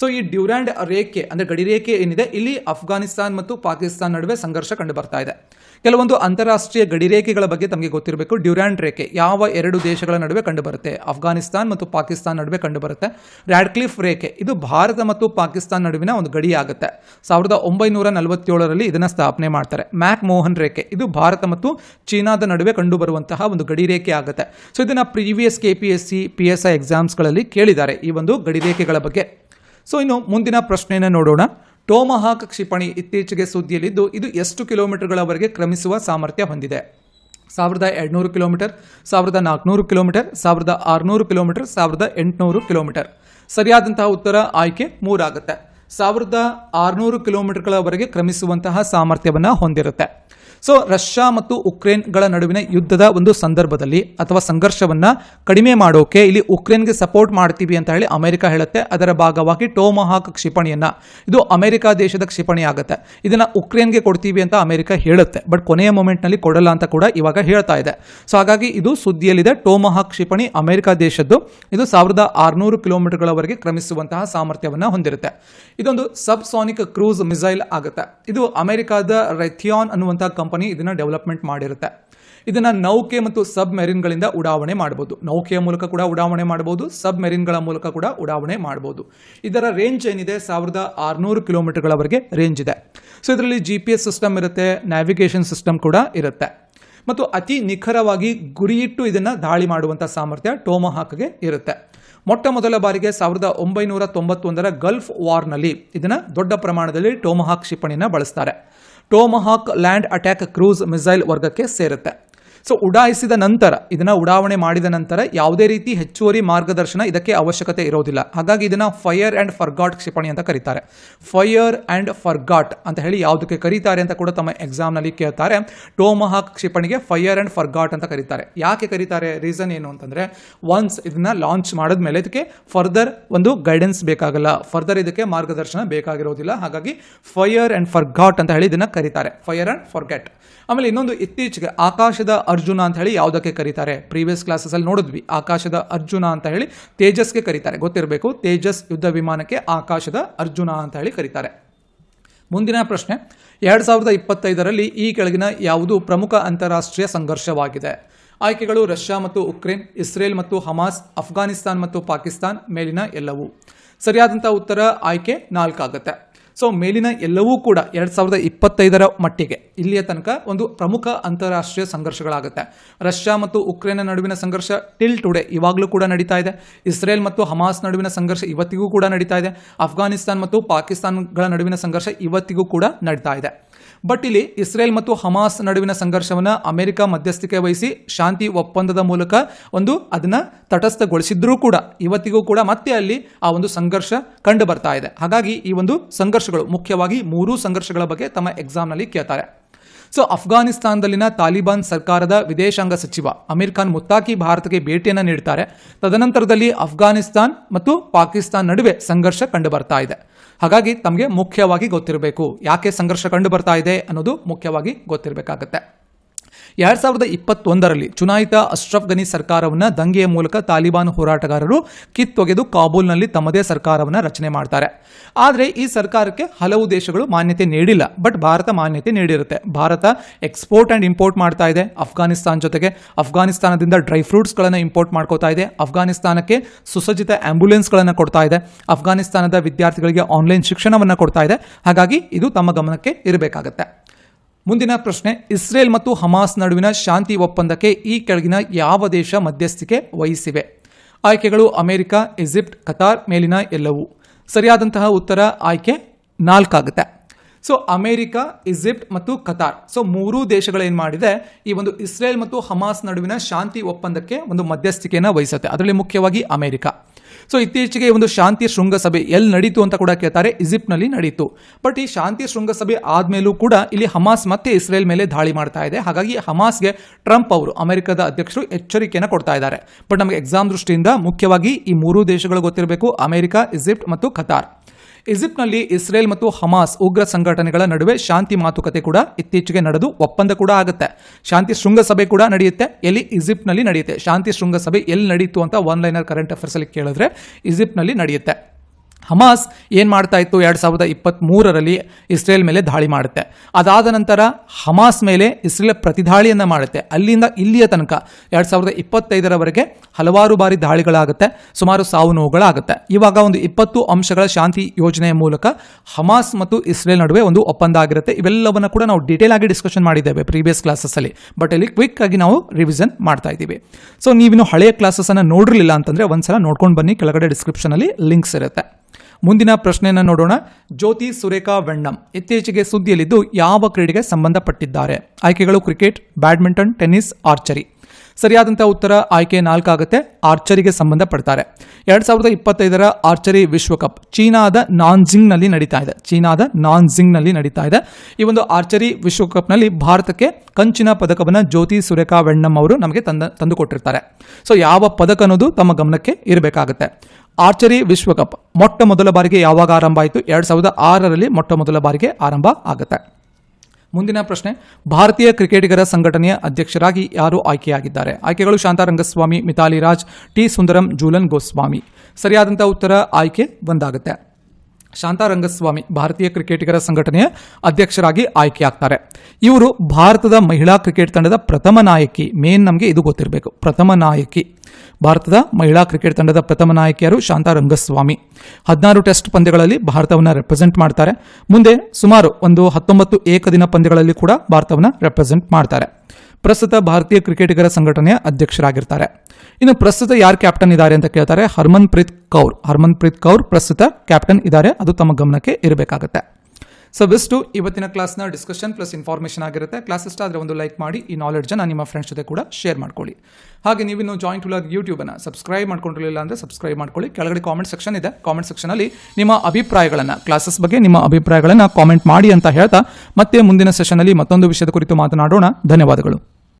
Speaker 1: ಸೊ ಈ ಡ್ಯೂರ್ಯಾಂಡ್ ರೇಖೆ, ಅಂದರೆ ಗಡಿ ರೇಖೆ ಏನಿದೆ, ಇಲ್ಲಿ ಅಫ್ಘಾನಿಸ್ತಾನ್ ಮತ್ತು ಪಾಕಿಸ್ತಾನ ನಡುವೆ ಸಂಘರ್ಷ ಕಂಡು ಬರ್ತಾ ಇದೆ. ಕೆಲವೊಂದು ಅಂತಾರಾಷ್ಟ್ರೀಯ ಗಡಿ ರೇಖೆಗಳ ಬಗ್ಗೆ ತಮಗೆ ಗೊತ್ತಿರಬೇಕು. ಡ್ಯೂರ್ಯಾಂಡ್ ರೇಖೆ, ಯಾವ ಎರಡು ದೇಶಗಳ ನಡುವೆ ಕಂಡುಬರುತ್ತೆ? ಅಫ್ಘಾನಿಸ್ತಾನ್ ಮತ್ತು ಪಾಕಿಸ್ತಾನ ನಡುವೆ ಕಂಡುಬರುತ್ತೆ. ರ್ಯಾಡ್ಕ್ಲಿಫ್ ರೇಖೆ, ಇದು ಭಾರತ ಮತ್ತು ಪಾಕಿಸ್ತಾನ ನಡುವಿನ ಒಂದು ಗಡಿಯಾಗುತ್ತೆ. ಸಾವಿರದ ಒಂಬೈನೂರ ನಲವತ್ತೇಳರಲ್ಲಿ ಇದನ್ನು ಸ್ಥಾಪನೆ ಮಾಡ್ತಾರೆ. ಮ್ಯಾಕ್ ಮೋಹನ್ ರೇಖೆ, ಇದು ಭಾರತ ಮತ್ತು ಚೀನಾದ ನಡುವೆ ಕಂಡುಬರುವಂತಹ ಒಂದು ಗಡಿ ರೇಖೆ ಆಗುತ್ತೆ. ಸೊ ಇದನ್ನು previous K P S C P S I ಎಕ್ಸಾಮ್ಸ್ಗಳಲ್ಲಿ ಕೇಳಿದ್ದಾರೆ. ಈ ಒಂದು ಗಡಿ ರೇಖೆಗಳ ಬಗ್ಗೆ. ಸೊ ಇನ್ನು ಮುಂದಿನ ಪ್ರಶ್ನೆಯನ್ನು ನೋಡೋಣ. ಟೋಮಹಾಕ್ ಕ್ಷಿಪಣಿ ಇತ್ತೀಚೆಗೆ ಸುದ್ದಿಯಲ್ಲಿದ್ದು, ಇದು ಎಷ್ಟು ಕಿಲೋಮೀಟರ್ಗಳವರೆಗೆ ಕ್ರಮಿಸುವ ಸಾಮರ್ಥ್ಯ ಹೊಂದಿದೆ? ಸಾವಿರದ ಎರಡುನೂರು ಕಿಲೋಮೀಟರ್, ಸಾವಿರದ ನಾಲ್ಕುನೂರು ಕಿಲೋಮೀಟರ್, ಸಾವಿರದ ಆರುನೂರು ಕಿಲೋಮೀಟರ್, ಸಾವಿರದ ಎಂಟುನೂರು ಕಿಲೋಮೀಟರ್. ಸರಿಯಾದಂತಹ ಉತ್ತರ ಆಯ್ಕೆ ಮೂರಾಗುತ್ತೆ. ಸಾವಿರದ ಆರುನೂರು ಕಿಲೋಮೀಟರ್ಗಳವರೆಗೆ ಕ್ರಮಿಸುವಂತಹ ಸಾಮರ್ಥ್ಯವನ್ನು ಹೊಂದಿರುತ್ತೆ. ಸೊ ರಷ್ಯಾ ಮತ್ತು ಉಕ್ರೇನ್ಗಳ ನಡುವಿನ ಯುದ್ಧದ ಒಂದು ಸಂದರ್ಭದಲ್ಲಿ ಅಥವಾ ಸಂಘರ್ಷವನ್ನು ಕಡಿಮೆ ಮಾಡೋಕೆ ಇಲ್ಲಿ ಉಕ್ರೇನ್ಗೆ ಸಪೋರ್ಟ್ ಮಾಡ್ತೀವಿ ಅಂತ ಹೇಳಿ ಅಮೆರಿಕ ಹೇಳುತ್ತೆ. ಅದರ ಭಾಗವಾಗಿ ಟೋಮಹಾಕ್ ಕ್ಷಿಪಣಿಯನ್ನು, ಇದು ಅಮೆರಿಕ ದೇಶದ ಕ್ಷಿಪಣಿ ಆಗುತ್ತೆ. ಇದನ್ನು ಉಕ್ರೇನ್ಗೆ ಕೊಡ್ತೀವಿ ಅಂತ ಅಮೆರಿಕ ಹೇಳುತ್ತೆ. ಬಟ್ ಕೊನೆಯ ಮೂಮೆಂಟ್ನಲ್ಲಿ ಕೊಡಲ್ಲ ಅಂತ ಕೂಡ ಇವಾಗ ಹೇಳ್ತಾ ಇದೆ. ಸೊ ಹಾಗಾಗಿ ಇದು ಸುದ್ದಿಯಲ್ಲಿದೆ. ಟೋಮಹಾಕ್ ಕ್ಷಿಪಣಿ ಅಮೆರಿಕ ದೇಶದ್ದು. ಇದು ಸಾವಿರದ ಆರುನೂರು ಕಿಲೋಮೀಟರ್ಗಳವರೆಗೆ ಕ್ರಮಿಸುವಂತಹ ಸಾಮರ್ಥ್ಯವನ್ನು ಹೊಂದಿರುತ್ತೆ. ಇದೊಂದು ಸಬ್ಸಾನಿಕ್ ಕ್ರೂಸ್ ಮಿಸೈಲ್ ಆಗುತ್ತೆ. ಇದು ಅಮೆರಿಕದ ರೆಥಿಯಾನ್ ಅನ್ನುವಂತಹ ಕಂಪನಿ ಇದನ್ನ ಡೆವಲಪ್ಮೆಂಟ್ ಮಾಡಿರುತ್ತೆ. ಇದನ್ನ ನೌಕೆ ಮತ್ತು ಸಬ್ ಮೆರಿನ್ಗಳಿಂದ ಉಡಾವಣೆ ಮಾಡಬಹುದು ನೌಕೆಯ ಮೂಲಕ ಕೂಡ ಉಡಾವಣೆ ಮಾಡಬಹುದು ಸಬ್ ಮೆರಿನ್ಗಳ ಮೂಲಕ ಕೂಡ ಉಡಾವಣೆ ಮಾಡಬಹುದು ಇದರ ರೇಂಜ್ ಏನಿದೆ? ಸಾವಿರದ ಆರುನೂರು ಕಿಲೋಮೀಟರ್ಗಳವರೆಗೆ ರೇಂಜ್ ಇದೆ. ಸೊ ಇದರಲ್ಲಿ ಜಿ ಪಿ ಎಸ್ ಸಿಸ್ಟಮ್ ಇರುತ್ತೆ ನ್ಯಾವಿಗೇಷನ್ ಸಿಸ್ಟಮ್ ಕೂಡ ಇರುತ್ತೆ. ಮತ್ತು ಅತಿ ನಿಖರವಾಗಿ ಗುರಿಯಿಟ್ಟು ಇದನ್ನು ದಾಳಿ ಮಾಡುವಂಥ ಸಾಮರ್ಥ್ಯ ಟೋಮಹಾಕ್ಗೆ ಇರುತ್ತೆ. ಮೊಟ್ಟ ಮೊದಲ ಬಾರಿಗೆ ಸಾವಿರದ ಒಂಬೈನೂರ ತೊಂಬತ್ತೊಂದರ ಗಲ್ಫ್ ವಾರ್ನಲ್ಲಿ ಇದನ್ನು ದೊಡ್ಡ ಪ್ರಮಾಣದಲ್ಲಿ ಟೋಮಹಾಕ್ ಕ್ಷಿಪಣಿಯನ್ನು ಬಳಸ್ತಾರೆ. Tomahawk land attack cruise missile ವರ್ಗಕ್ಕೆ ಸೇರುತ್ತೆ. ಸೊ ಉಡಾಯಿಸಿದ ನಂತರ, ಇದನ್ನು ಉಡಾವಣೆ ಮಾಡಿದ ನಂತರ ಯಾವುದೇ ರೀತಿ ಹೆಚ್ಚುವರಿ ಮಾರ್ಗದರ್ಶನ ಇದಕ್ಕೆ ಅವಶ್ಯಕತೆ ಇರೋದಿಲ್ಲ. ಹಾಗಾಗಿ ಇದನ್ನು ಫೈರ್ ಆ್ಯಂಡ್ ಫರ್ಗಾಟ್ ಕ್ಷಿಪಣಿ ಅಂತ ಕರೀತಾರೆ. ಫೈರ್ ಆ್ಯಂಡ್ ಫರ್ಗಾಟ್ ಅಂತ ಹೇಳಿ ಯಾವುದಕ್ಕೆ ಕರೀತಾರೆ ಅಂತ ಕೂಡ ತಮ್ಮ ಎಕ್ಸಾಮ್ನಲ್ಲಿ ಕೇಳ್ತಾರೆ. ಟೋಮಹಾಕ್ ಕ್ಷಿಪಣಿಗೆ ಫೈರ್ ಆ್ಯಂಡ್ ಫರ್ಗಾಟ್ ಅಂತ ಕರೀತಾರೆ. ಯಾಕೆ ಕರೀತಾರೆ? ರೀಸನ್ ಏನು ಅಂತಂದರೆ ಒನ್ಸ್ ಇದನ್ನು ಲಾಂಚ್ ಮಾಡಿದ ಮೇಲೆ ಇದಕ್ಕೆ ಫರ್ದರ್ ಒಂದು ಗೈಡೆನ್ಸ್ ಬೇಕಾಗಲ್ಲ. ಫರ್ದರ್ ಇದಕ್ಕೆ ಮಾರ್ಗದರ್ಶನ ಬೇಕಾಗಿರೋದಿಲ್ಲ. ಹಾಗಾಗಿ ಫೈರ್ ಆ್ಯಂಡ್ ಫರ್ಗಾಟ್ ಅಂತ ಹೇಳಿ ಇದನ್ನು ಕರೀತಾರೆ. ಫೈರ್ ಆ್ಯಂಡ್ ಫರ್ಗೆಟ್ ಆಮೇಲೆ ಇನ್ನೊಂದು ಇತ್ತೀಚೆಗೆ ಆಕಾಶದ ಅರ್ಜುನ ಅಂತ ಹೇಳಿ ಯಾವುದಕ್ಕೆ ಕರೀತಾರೆ? ಪ್ರೀವಿಯಸ್ ಕ್ಲಾಸಸಲ್ಲಿ ನೋಡಿದ್ವಿ. ಆಕಾಶದ ಅರ್ಜುನ ಅಂತ ಹೇಳಿ ತೇಜಸ್ಗೆ ಕರೀತಾರೆ. ಗೊತ್ತಿರಬೇಕು? ತೇಜಸ್ ಯುದ್ಧ ವಿಮಾನಕ್ಕೆ ಆಕಾಶದ ಅರ್ಜುನ ಅಂತ ಹೇಳಿ ಕರೀತಾರೆ. ಮುಂದಿನ ಪ್ರಶ್ನೆ. ಎರಡು ಸಾವಿರದ ಇಪ್ಪತ್ತೈದರಲ್ಲಿ ಈ ಕೆಳಗಿನ ಯಾವುದು ಪ್ರಮುಖ ಅಂತಾರಾಷ್ಟ್ರೀಯ ಸಂಘರ್ಷವಾಗಿದೆ? ಆಯ್ಕೆಗಳು ರಷ್ಯಾ ಮತ್ತು ಉಕ್ರೇನ್, ಇಸ್ರೇಲ್ ಮತ್ತು ಹಮಾಸ್, ಅಫ್ಘಾನಿಸ್ತಾನ್ ಮತ್ತು ಪಾಕಿಸ್ತಾನ್ ಮೇಲಿನ ಎಲ್ಲವೂ. ಸರಿಯಾದಂಥ ಉತ್ತರ ಆಯ್ಕೆ ನಾಲ್ಕಾಗುತ್ತೆ. ಸೊ ಮೇಲಿನ ಎಲ್ಲವೂ ಕೂಡ ಎರಡು ಸಾವಿರದ ಇಪ್ಪತ್ತೈದರ ಮಟ್ಟಿಗೆ. ಇಲ್ಲಿಯ ತನಕ ಒಂದು ಪ್ರಮುಖ ಅಂತಾರಾಷ್ಟ್ರೀಯ ಸಂಘರ್ಷಗಳಾಗುತ್ತೆ. ರಷ್ಯಾ ಮತ್ತು ಉಕ್ರೇನ್ ನಡುವಿನ ಸಂಘರ್ಷ ಟಿಲ್ ಟುಡೇ ಇವಾಗಲೂ ಕೂಡ ನಡೀತಾ ಇದೆ. ಇಸ್ರೇಲ್ ಮತ್ತು ಹಮಾಸ್ ನಡುವಿನ ಸಂಘರ್ಷ ಇವತ್ತಿಗೂ ಕೂಡ ನಡೀತಾ ಇದೆ. ಅಫ್ಘಾನಿಸ್ತಾನ್ ಮತ್ತು ಪಾಕಿಸ್ತಾನಗಳ ನಡುವಿನ ಸಂಘರ್ಷ ಇವತ್ತಿಗೂ ಕೂಡ ನಡೀತಾ ಇದೆ. ಬಟ್ ಇಲ್ಲಿ ಇಸ್ರೇಲ್ ಮತ್ತು ಹಮಾಸ್ ನಡುವಿನ ಸಂಘರ್ಷವನ್ನು ಅಮೆರಿಕ ಮಧ್ಯಸ್ಥಿಕೆ ವಹಿಸಿ ಶಾಂತಿ ಒಪ್ಪಂದದ ಮೂಲಕ ಒಂದು ಅದನ್ನು ತಟಸ್ಥಗೊಳಿಸಿದ್ರೂ ಕೂಡ, ಇವತ್ತಿಗೂ ಕೂಡ ಮತ್ತೆ ಅಲ್ಲಿ ಆ ಒಂದು ಸಂಘರ್ಷ ಕಂಡು ಬರ್ತಾ ಇದೆ. ಹಾಗಾಗಿ ಈ ಒಂದು ಸಂಘರ್ಷಗಳು ಮುಖ್ಯವಾಗಿ ಮೂರೂ ಸಂಘರ್ಷಗಳ ಬಗ್ಗೆ ತಮ್ಮ ಎಕ್ಸಾಮ್ನಲ್ಲಿ ಕೇಳ್ತಾರೆ. ಸೊ ಅಫ್ಘಾನಿಸ್ತಾನದಲ್ಲಿನ ತಾಲಿಬಾನ್ ಸರ್ಕಾರದ ವಿದೇಶಾಂಗ ಸಚಿವ ಅಮೀರ್ ಖಾನ್ ಮುತ್ತಾಕಿ ಭಾರತಕ್ಕೆ ಭೇಟಿಯನ್ನು ನೀಡುತ್ತಾರೆ ತದನಂತರದಲ್ಲಿ ಅಫ್ಘಾನಿಸ್ತಾನ್ ಮತ್ತು ಪಾಕಿಸ್ತಾನ್ ನಡುವೆ ಸಂಘರ್ಷ ಕಂಡು ಬರ್ತಾ ಇದೆ. ಹಾಗಾಗಿ ತಮಗೆ ಮುಖ್ಯವಾಗಿ ಗೊತ್ತಿರಬೇಕು. ಯಾಕೆ ಸಂಘರ್ಷ ಕಂಡು ಬರ್ತಾ ಇದೆ ಅನ್ನೋದು ಮುಖ್ಯವಾಗಿ ಗೊತ್ತಿರಬೇಕಾಗತ್ತೆ. ಎರಡ್ ಸಾವಿರದ ಇಪ್ಪತ್ತೊಂದರಲ್ಲಿ ಚುನಾಯಿತ ಅಶ್ರಫ್ ಘನಿ ಸರ್ಕಾರವನ್ನು ದಂಗೆಯ ಮೂಲಕ ತಾಲಿಬಾನ್ ಹೋರಾಟಗಾರರು ಕಿತ್ತೊಗೆದು ಕಾಬೂಲ್ನಲ್ಲಿ ತಮ್ಮದೇ ಸರ್ಕಾರವನ್ನು ರಚನೆ ಮಾಡ್ತಾರೆ. ಆದರೆ ಈ ಸರ್ಕಾರಕ್ಕೆ ಹಲವು ದೇಶಗಳು ಮಾನ್ಯತೆ ನೀಡಿಲ್ಲ. ಬಟ್ ಭಾರತ ಮಾನ್ಯತೆ ನೀಡಿರುತ್ತೆ. ಭಾರತ ಎಕ್ಸ್ಪೋರ್ಟ್ ಆ್ಯಂಡ್ ಇಂಪೋರ್ಟ್ ಮಾಡ್ತಾ ಇದೆ. ಅಫ್ಘಾನಿಸ್ತಾನ ಜೊತೆಗೆ ಅಫ್ಘಾನಿಸ್ತಾನದಿಂದ ಡ್ರೈ ಫ್ರೂಟ್ಸ್ಗಳನ್ನು ಇಂಪೋರ್ಟ್ ಮಾಡ್ಕೋತಾ ಇದೆ. ಅಫ್ಘಾನಿಸ್ತಾನಕ್ಕೆ ಸುಸಜ್ಜಿತ ಆಂಬ್ಯುಲೆನ್ಸ್ಗಳನ್ನು ಕೊಡ್ತಾ ಇದೆ. ಅಫ್ಘಾನಿಸ್ತಾನದ ವಿದ್ಯಾರ್ಥಿಗಳಿಗೆ ಆನ್ಲೈನ್ ಶಿಕ್ಷಣವನ್ನು ಕೊಡ್ತಾ ಇದೆ. ಹಾಗಾಗಿ ಇದು ತಮ್ಮ ಗಮನಕ್ಕೆ ಇರಬೇಕಾಗತ್ತೆ. ಮುಂದಿನ ಪ್ರಶ್ನೆ, ಇಸ್ರೇಲ್ ಮತ್ತು ಹಮಾಸ್ ನಡುವಿನ ಶಾಂತಿ ಒಪ್ಪಂದಕ್ಕೆ ಈ ಕೆಳಗಿನ ಯಾವ ದೇಶ ಮಧ್ಯಸ್ಥಿಕೆ ವಹಿಸಿವೆ? ಆಯ್ಕೆಗಳು ಅಮೆರಿಕ, ಈಜಿಪ್ಟ್, ಕತಾರ್ ಮೇಲಿನ ಎಲ್ಲವೂ. ಸರಿಯಾದಂತಹ ಉತ್ತರ ಆಯ್ಕೆ ನಾಲ್ಕಾಗುತ್ತೆ. ಸೊ, ಅಮೆರಿಕ, ಈಜಿಪ್ಟ್ ಮತ್ತು ಕತಾರ್. ಸೊ, ಮೂರೂ ದೇಶಗಳೇನು ಮಾಡಿದೆ, ಈ ಒಂದು ಇಸ್ರೇಲ್ ಮತ್ತು ಹಮಾಸ್ ನಡುವಿನ ಶಾಂತಿ ಒಪ್ಪಂದಕ್ಕೆ ಒಂದು ಮಧ್ಯಸ್ಥಿಕೆಯನ್ನು ವಹಿಸುತ್ತೆ. ಅದರಲ್ಲಿ ಮುಖ್ಯವಾಗಿ ಅಮೆರಿಕ. ಸೊ ಇತ್ತೀಚೆಗೆ ಒಂದು ಶಾಂತಿ ಶೃಂಗಸಭೆ ಎಲ್ಲಿ ನಡೀತು ಅಂತ ಕೂಡ ಕೇಳ್ತಾರೆ. ಈಜಿಪ್ಟ್ನಲ್ಲಿ ನಡೀತು. ಬಟ್ ಈ ಶಾಂತಿ ಶೃಂಗಸಭೆ ಆದಮೇಲೂ ಕೂಡ ಇಲ್ಲಿ ಹಮಾಸ್ ಮತ್ತೆ ಇಸ್ರೇಲ್ ಮೇಲೆ ದಾಳಿ ಮಾಡ್ತಾ ಇದೆ. ಹಾಗಾಗಿ ಹಮಾಸ್ಗೆ ಟ್ರಂಪ್ ಅವರು, ಅಮೆರಿಕದ ಅಧ್ಯಕ್ಷರು ಎಚ್ಚರಿಕೆಯನ್ನು ಕೊಡ್ತಾ ಇದ್ದಾರೆ. ಬಟ್ ನಮಗೆ ಎಕ್ಸಾಮ್ ದೃಷ್ಟಿಯಿಂದ ಮುಖ್ಯವಾಗಿ ಈ ಮೂರೂ ದೇಶಗಳು ಗೊತ್ತಿರಬೇಕು. ಅಮೆರಿಕ, ಈಜಿಪ್ಟ್ ಮತ್ತು ಕತಾರ್ ಈಜಿಪ್ಟ್ನಲ್ಲಿ ಇಸ್ರೇಲ್ ಮತ್ತು ಹಮಾಸ್ ಉಗ್ರ ಸಂಘಟನೆಗಳ ನಡುವೆ ಶಾಂತಿ ಮಾತುಕತೆ ಕೂಡ ಇತ್ತೀಚೆಗೆ ನಡೆದು ಒಪ್ಪಂದ ಕೂಡ ಆಗುತ್ತೆ. ಶಾಂತಿ ಶೃಂಗಸಭೆ ಕೂಡ ನಡೆಯುತ್ತೆ. ಎಲ್ಲಿ? ಈಜಿಪ್ಟ್ನಲ್ಲಿ ನಡೆಯುತ್ತೆ. ಶಾಂತಿ ಶೃಂಗಸಭೆ ಎಲ್ಲಿ ನಡೆಯಿತು ಅಂತ ಒನ್ ಲೈನರ್ ಕರೆಂಟ್ ಅಫೇರ್ಸ್ ಅಲ್ಲಿ ಕೇಳಿದ್ರೆ ಈಜಿಪ್ಟ್ನಲ್ಲಿ ನಡೆಯುತ್ತೆ. ಹಮಾಸ್ ಏನು ಮಾಡ್ತಾ ಇತ್ತು ಎರಡು ಸಾವಿರದ ಇಪ್ಪತ್ತ್ಮೂರರಲ್ಲಿ ಇಸ್ರೇಲ್ ಮೇಲೆ ದಾಳಿ ಮಾಡುತ್ತೆ. ಅದಾದ ನಂತರ ಹಮಾಸ್ ಮೇಲೆ ಇಸ್ರೇಲ್ ಪ್ರತಿದಾಳಿಯನ್ನು ಮಾಡುತ್ತೆ. ಅಲ್ಲಿಂದ ಇಲ್ಲಿಯ ತನಕ ಎರಡು ಸಾವಿರದ ಇಪ್ಪತ್ತೈದರವರೆಗೆ ಹಲವಾರು ಬಾರಿ ದಾಳಿಗಳಾಗುತ್ತೆ, ಸುಮಾರು ಸಾವು ನೋವುಗಳಾಗುತ್ತೆ. ಇವಾಗ ಒಂದು ಇಪ್ಪತ್ತು ಅಂಶಗಳ ಶಾಂತಿ ಯೋಜನೆಯ ಮೂಲಕ ಹಮಾಸ್ ಮತ್ತು ಇಸ್ರೇಲ್ ನಡುವೆ ಒಂದು ಒಪ್ಪಂದ ಆಗಿರುತ್ತೆ. ಇವೆಲ್ಲವನ್ನು ಕೂಡ ನಾವು ಡೀಟೇಲ್ ಆಗಿ ಡಿಸ್ಕಷನ್ ಮಾಡಿದ್ದೇವೆ ಪ್ರೀವಿಯಸ್ ಕ್ಲಾಸಸ್ಸಲ್ಲಿ ಬಟ್ ಇಲ್ಲಿ ಕ್ವಿಕ್ ಆಗಿ ನಾವು ರಿವಿಷನ್ ಮಾಡ್ತಾ ಇದ್ದೀವಿ. ಸೊ ನೀವಿನ್ನು ಹಳೆಯ ಕ್ಲಾಸಸ್ಸನ್ನು ನೋಡಿರಲಿಲ್ಲ ಅಂತಂದರೆ ಒಂದ್ಸಲ ನೋಡ್ಕೊಂಡು ಬನ್ನಿ. ಕೆಳಗಡೆ ಡಿಸ್ಕ್ರಿಪ್ಷನಲ್ಲಿ ಲಿಂಕ್ಸ್ ಇರುತ್ತೆ. ಮುಂದಿನ ಪ್ರಶ್ನೆಯನ್ನು ನೋಡೋಣ. ಜ್ಯೋತಿ ಸುರೇಖಾ ವೆಣ್ಣಂ ಇತ್ತೀಚೆಗೆ ಸುದ್ದಿಯಲ್ಲಿದ್ದು ಯಾವ ಕ್ರೀಡೆಗೆ ಸಂಬಂಧಪಟ್ಟಿದ್ದಾರೆ? ಆಯ್ಕೆಗಳು ಕ್ರಿಕೆಟ್, ಬ್ಯಾಡ್ಮಿಂಟನ್, ಟೆನ್ನಿಸ್, ಆರ್ಚರಿ. ಸರಿಯಾದಂತಹ ಉತ್ತರ ಆಯ್ಕೆ ನಾಲ್ಕಾಗುತ್ತೆ ಆರ್ಚರಿಗೆ ಸಂಬಂಧಪಡ್ತಾರೆ. ಎರಡ್ ಸಾವಿರದ ಇಪ್ಪತ್ತೈದರ ಆರ್ಚರಿ ವಿಶ್ವಕಪ್ ಚೀನಾದ ನಾನ್ಜಿಂಗ್ನಲ್ಲಿ ನಡೀತಾ ಇದೆ. ಚೀನಾದ ನಾನ್ಜಿಂಗ್ನಲ್ಲಿ ನಡೀತಾ ಇದೆ. ಈ ಒಂದು ಆರ್ಚರಿ ವಿಶ್ವಕಪ್ನಲ್ಲಿ ಭಾರತಕ್ಕೆ ಕಂಚಿನ ಪದಕವನ್ನು ಜ್ಯೋತಿ ಸುರೇಖಾ ವೆಣ್ಣಂ ಅವರು ನಮಗೆ ತಂದ, ತಂದುಕೊಟ್ಟಿರ್ತಾರೆ. ಸೊ ಯಾವ ಪದಕ ಅನ್ನೋದು ತಮ್ಮ ಗಮನಕ್ಕೆ ಇರಬೇಕಾಗುತ್ತೆ. ಆರ್ಚರಿ ವಿಶ್ವಕಪ್. ಮೊಟ್ಟ ಮೊದಲ ಬಾರಿಗೆ ಯಾವಾಗ ಆರಂಭ ಆಯಿತು? ಎರಡು ಸಾವಿರದ ಆರರಲ್ಲಿ ಮೊಟ್ಟ ಮೊದಲ ಬಾರಿಗೆ ಆರಂಭ ಆಗುತ್ತೆ. ಮುಂದಿನ ಪ್ರಶ್ನೆ, ಭಾರತೀಯ ಕ್ರಿಕೆಟಿಗರ ಸಂಘಟನೆಯ ಅಧ್ಯಕ್ಷರಾಗಿ ಯಾರು ಆಯ್ಕೆಯಾಗಿದ್ದಾರೆ? ಆಯ್ಕೆಗಳು ಶಾಂತಾರಂಗಸ್ವಾಮಿ ಮಿತಾಲಿ ರಾಜ್, ಟಿ ಸುಂದರಂ, ಜೂಲನ್ ಗೋಸ್ವಾಮಿ. ಸರಿಯಾದಂಥ ಉತ್ತರ ಆಯ್ಕೆ ಒಂದಾಗುತ್ತೆ ಶಾಂತಾ ರಂಗಸ್ವಾಮಿ ಭಾರತೀಯ ಕ್ರಿಕೆಟಿಗರ ಸಂಘಟನೆಯ ಅಧ್ಯಕ್ಷರಾಗಿ ಆಯ್ಕೆಯಾಗ್ತಾರೆ. ಇವರು ಭಾರತದ ಮಹಿಳಾ ಕ್ರಿಕೆಟ್ ತಂಡದ ಪ್ರಥಮ ನಾಯಕಿ. ಮೇನ್ ನಮಗೆ ಇದು ಗೊತ್ತಿರಬೇಕು. ಪ್ರಥಮ ನಾಯಕಿ. ಭಾರತದ ಮಹಿಳಾ ಕ್ರಿಕೆಟ್ ತಂಡದ ಪ್ರಥಮ ನಾಯಕಿಯರು ಶಾಂತಾ ರಂಗಸ್ವಾಮಿ ಹದಿನಾರು ಟೆಸ್ಟ್ ಪಂದ್ಯಗಳಲ್ಲಿ ಭಾರತವನ್ನು ರೆಪ್ರೆಸೆಂಟ್ ಮಾಡ್ತಾರೆ. ಮುಂದೆ ಸುಮಾರು ಒಂದು ಹತ್ತೊಂಬತ್ತು ಏಕದಿನ ಪಂದ್ಯಗಳಲ್ಲಿ ಕೂಡ ಭಾರತವನ್ನು ರೆಪ್ರೆಸೆಂಟ್ ಮಾಡ್ತಾರೆ. ಪ್ರಸ್ತುತ ಭಾರತೀಯ ಕ್ರಿಕೆಟಿಗರ ಸಂಘಟನೆಯ ಅಧ್ಯಕ್ಷರಾಗಿರ್ತಾರೆ. ಇನ್ನು ಪ್ರಸ್ತುತ ಯಾರು ಕ್ಯಾಪ್ಟನ್ ಇದ್ದಾರೆ ಅಂತ ಕೇಳ್ತಾರೆ ಹರ್ಮನ್ ಪ್ರೀತ್ ಕೌರ್. ಹರ್ಮನ್ ಪ್ರೀತ್ ಕೌರ್ ಪ್ರಸ್ತುತ ಕ್ಯಾಪ್ಟನ್ ಇದ್ದಾರೆ ಅದು ತಮ್ಮ ಗಮನಕ್ಕೆ ಇರಬೇಕಾಗುತ್ತೆ. ಸೊ ಬೆಸ್ಟು ಇವತ್ತಿನ ಕ್ಲಾಸ್ನ ಡಿಸ್ಕಷನ್ ಪ್ಲಸ್ ಇನ್ಫಾರ್ಮೇಷನ್ ಆಗಿರುತ್ತೆ. ಕ್ಲಾಸ್ ಇಷ್ಟ ಆದರೆ ಒಂದು ಲೈಕ್ ಮಾಡಿ, ಈ ನಾಲೆಡ್ಜನ್ನು ನಿಮ್ಮ ಫ್ರೆಂಡ್ಸ್ ಜೊತೆ ಕೂಡ ಶೇರ್ ಮಾಡ್ಕೊಳ್ಳಿ. ಹಾಗೆ ನೀವಿನ್ನು ಜಾಯಿಂಟ್ ಉಲಾಗ್ ಯೂಟ್ಯೂಬನ್ನು ಸಬ್ಸ್ಕ್ರೈಬ್ ಮಾಡ್ಕೊಂಡಿರಲಿಲ್ಲ ಅಂದರೆ ಸಬ್ಸ್ಕ್ರೈಬ್ ಮಾಡ್ಕೊಳ್ಳಿ. ಕೆಳಗಡೆ ಕಾಮೆಂಟ್ ಸೆಕ್ಷನ್ ಇದೆ. ಕಾಮೆಂಟ್ ಸೆಕ್ಷನಲ್ಲಿ ನಿಮ್ಮ ಅಭಿಪ್ರಾಯಗಳನ್ನು ಕ್ಲಾಸಸ್ ಬಗ್ಗೆ ನಿಮ್ಮ ಅಭಿಪ್ರಾಯಗಳನ್ನು ಕಾಮೆಂಟ್ ಮಾಡಿ ಅಂತ ಹೇಳ್ತಾ ಮತ್ತೆ ಮುಂದಿನ ಸೆಷನಲ್ಲಿ ಮತ್ತೊಂದು ವಿಷಯದ ಕುರಿತು ಮಾತನಾಡೋಣ. ಧನ್ಯವಾದಗಳು.